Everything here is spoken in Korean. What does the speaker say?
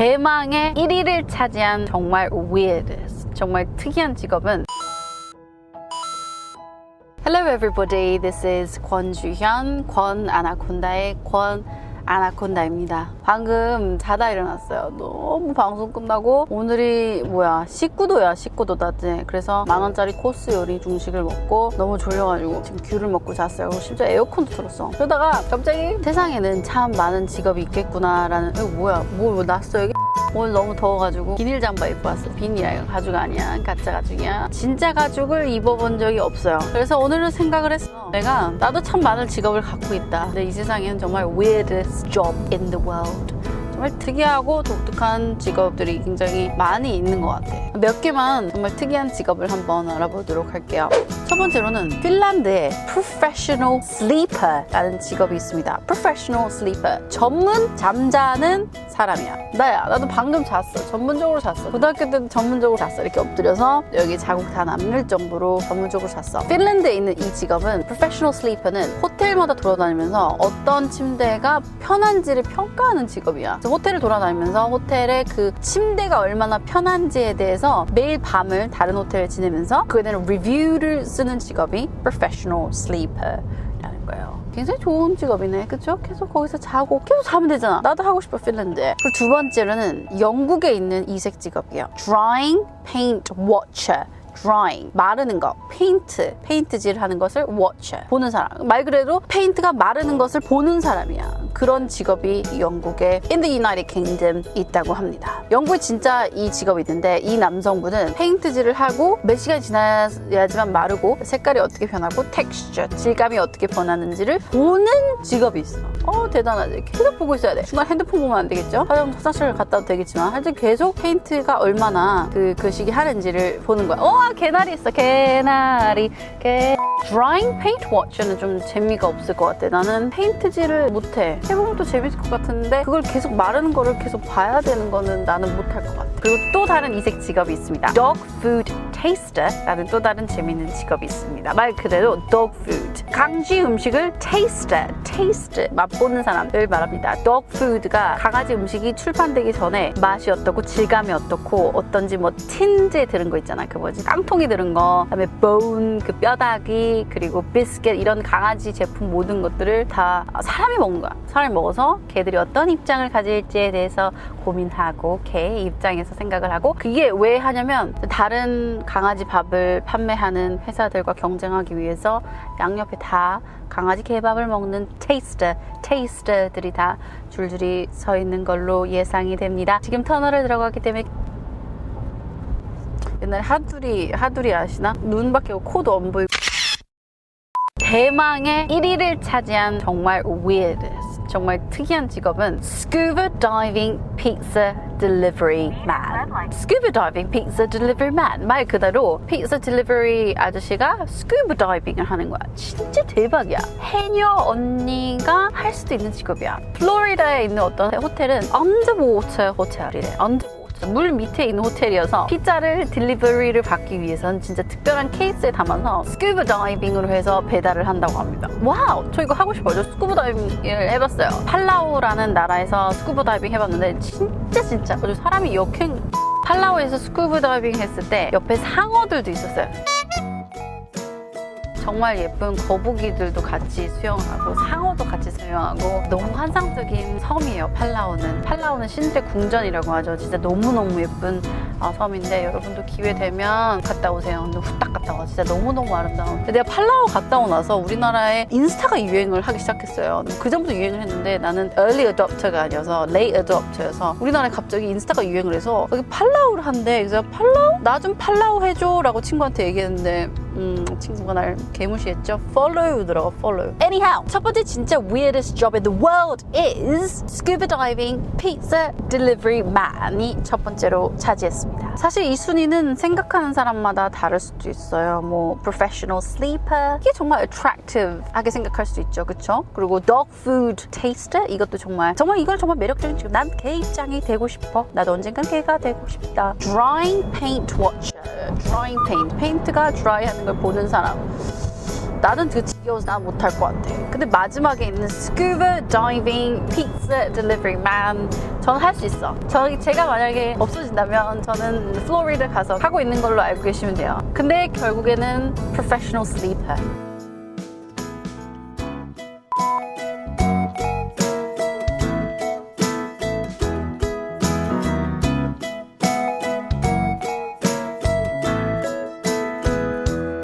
대망의 1위를 차지한 정말 weird, 정말 특이한 직업은? Hello everybody, this is 권주현, 권 아나콘다의 권 아나콘다입니다. 방금 자다 일어났어요. 너무 방송 끝나고 오늘이 뭐야 19도야 19도다. 그래서 만 원짜리 코스 요리 중식을 먹고 너무 졸려가지고 지금 귤을 먹고 잤어요. 심지어 에어컨도 틀었어. 그러다가 갑자기 세상에는 참 많은 직업이 있겠구나라는 이거 뭐야 뭐 났어 여기 오늘 너무 더워가지고 비닐 잠바 입고 왔어. 비닐이야. 이거 가죽 아니야. 가짜 가죽이야. 진짜 가죽을 입어본 적이 없어요. 그래서 오늘은 생각을 했어. 내가 나도 참 많은 직업을 갖고 있다. 근데 이 세상에는 정말 job in the world. 정말 특이하고 독특한 직업들이 굉장히 많이 있는 것 같아. 몇 개만 정말 특이한 직업을 한번 알아보도록 할게요. 첫 번째로는 핀란드의 professional sleeper라는 직업이 있습니다. professional sleeper. 전문 잠자는 사람이야. 나야. 나도 방금 잤어. 전문적으로 잤어. 고등학교 때도 전문적으로 잤어. 이렇게 엎드려서 여기 자국 다 남을 정도로 전문적으로 잤어. 핀란드에 있는 이 직업은 professional sleeper는 호텔마다 돌아다니면서 어떤 침대가 편한지를 평가하는 직업이야. 호텔을 돌아다니면서 호텔의 그 침대가 얼마나 편한지에 대해서 매일 밤을 다른 호텔에 지내면서 그에 대한 리뷰를 쓰는 직업이 professional sleeper라는 거예요. 굉장히 좋은 직업이네. 그쵸? 계속 거기서 자고 계속 자면 되잖아. 나도 하고 싶어, 핀란드에. 그리고 두 번째로는 영국에 있는 이색 직업이에요. Drying Paint Watcher. Drying 마르는 거 페인트 페인트질 하는 것을 watch 보는 사람. 말 그대로 페인트가 마르는 것을 보는 사람이야. 그런 직업이 영국에 in the United Kingdom 있다고 합니다. 영국에 진짜 이 직업이 있는데 이 남성분은 페인트질을 하고 몇 시간이 지나야지만 마르고 색깔이 어떻게 변하고 텍스처 질감이 어떻게 변하는지를 보는 직업이 있어. 어 대단하지. 계속 보고 있어야 돼. 중간 핸드폰 보면 안 되겠죠? 화장 화장실 갔다 와도 되겠지만 하여튼 계속 페인트가 얼마나 그, 그 시기 하는지를 보는 거야. 어 개나리 있어 개나리. 개. Drying paint watch는 좀 재미가 없을 것 같아. 나는 페인트질을 못해. 해보면 또 재밌을 것 같은데 그걸 계속 마르는 거를 계속 봐야 되는 거는 나는 못할 것 같아. 그리고 또 다른 이색 직업이 있습니다. Dog food taster라는 또 다른 재밌는 직업이 있습니다. 말 그대로 dog food. 강지 음식을 taster taste 맛보는 사람들 말합니다. dog food가 강아지 음식이 출판되기 전에 맛이 어떻고 질감이 어떻고 어떤지 뭐 틴즈에 들은 거 있잖아. 그 뭐지? 깡통이 들은 거. 그다음에 bone 그 뼈다귀 그리고 비스켓 이런 강아지 제품 모든 것들을 다 사람이 먹는 거야. 사람이 먹어서 개들이 어떤 입장을 가질지에 대해서 고민하고 개 입장에서 생각을 하고 그게 왜 하냐면 다른 강아지 밥을 판매하는 회사들과 경쟁하기 위해서 양옆에 다 강아지 개밥을 먹는 테이스터, 테이스터들이 다 줄줄이 서 있는 걸로 예상이 됩니다. 지금 터널에 들어가기 때문에 옛날에 하두리, 하두리 아시나? 눈밖에 코도 안 보이고 대망의 1위를 차지한 정말 weird, 정말 특이한 직업은 scuba diving pizza delivery man. scuba diving pizza delivery man. 말 그대로 피자 딜리버리 아저씨가 scuba diving을 하는 거야. 진짜 대박이야. 해녀 언니가 할 수도 있는 직업이야. 플로리다에 있는 어떤 호텔은 언더워터 호텔이래. 언더 물 밑에 있는 호텔이어서 피자를 딜리버리를 받기 위해서는 진짜 특별한 케이스에 담아서 스쿠버 다이빙으로 해서 배달을 한다고 합니다. 와우! 저 이거 하고 싶어요. 저 스쿠버 다이빙을 해봤어요. 팔라우라는 나라에서 스쿠버 다이빙 해봤는데 진짜 진짜 사람이 역행 팔라우에서 스쿠버 다이빙 했을 때 옆에 상어들도 있었어요. 정말 예쁜 거북이들도 같이 수영하고 상어도 같이 수영하고 너무 환상적인 섬이에요 팔라우는. 팔라우는 신들의 궁전이라고 하죠. 진짜 너무너무 예쁜 아, 섬인데 여러분도 기회 되면 갔다 오세요 근데 후딱 갔다 와 진짜 너무너무 아름다워 근데 내가 팔라우 갔다 오고 나서 우리나라에 인스타가 유행을 하기 시작했어요 그 전부터 유행을 했는데 나는 early adopter가 아니어서 late adopter여서 우리나라에 갑자기 인스타가 유행을 해서 여기 팔라우를 한대 그래서 팔라우? 나 좀 팔라우 해줘 라고 친구한테 얘기했는데 음, 친구가 날 개무시했죠. Follow 들어가 follow. Anyhow, 첫 번째 진짜 weirdest job in the world is scuba diving pizza delivery man이 첫 번째로 차지했습니다. 사실 이 순위는 생각하는 사람마다 다를 수도 있어요. 뭐 professional sleeper 이게 정말 attractive하게 생각할 수 있죠, 그렇죠? 그리고 dog food taster 이것도 정말 정말 이건 정말 매력적인 직업. 난개 입장이 되고 싶어. 나도 언젠간 개가 되고 싶다. Drying paint watcher. Drying paint. 페인트가 dry하는 걸 보는 사람. 나는 그 지겨워서 난 못할 것 같아. 근데 마지막에 있는 scuba diving pizza delivery man 저는 할 수 있어. 저 제가 만약에 없어진다면 저는 플로리다 가서 하고 있는 걸로 알고 계시면 돼요. 근데 결국에는 professional sleeper.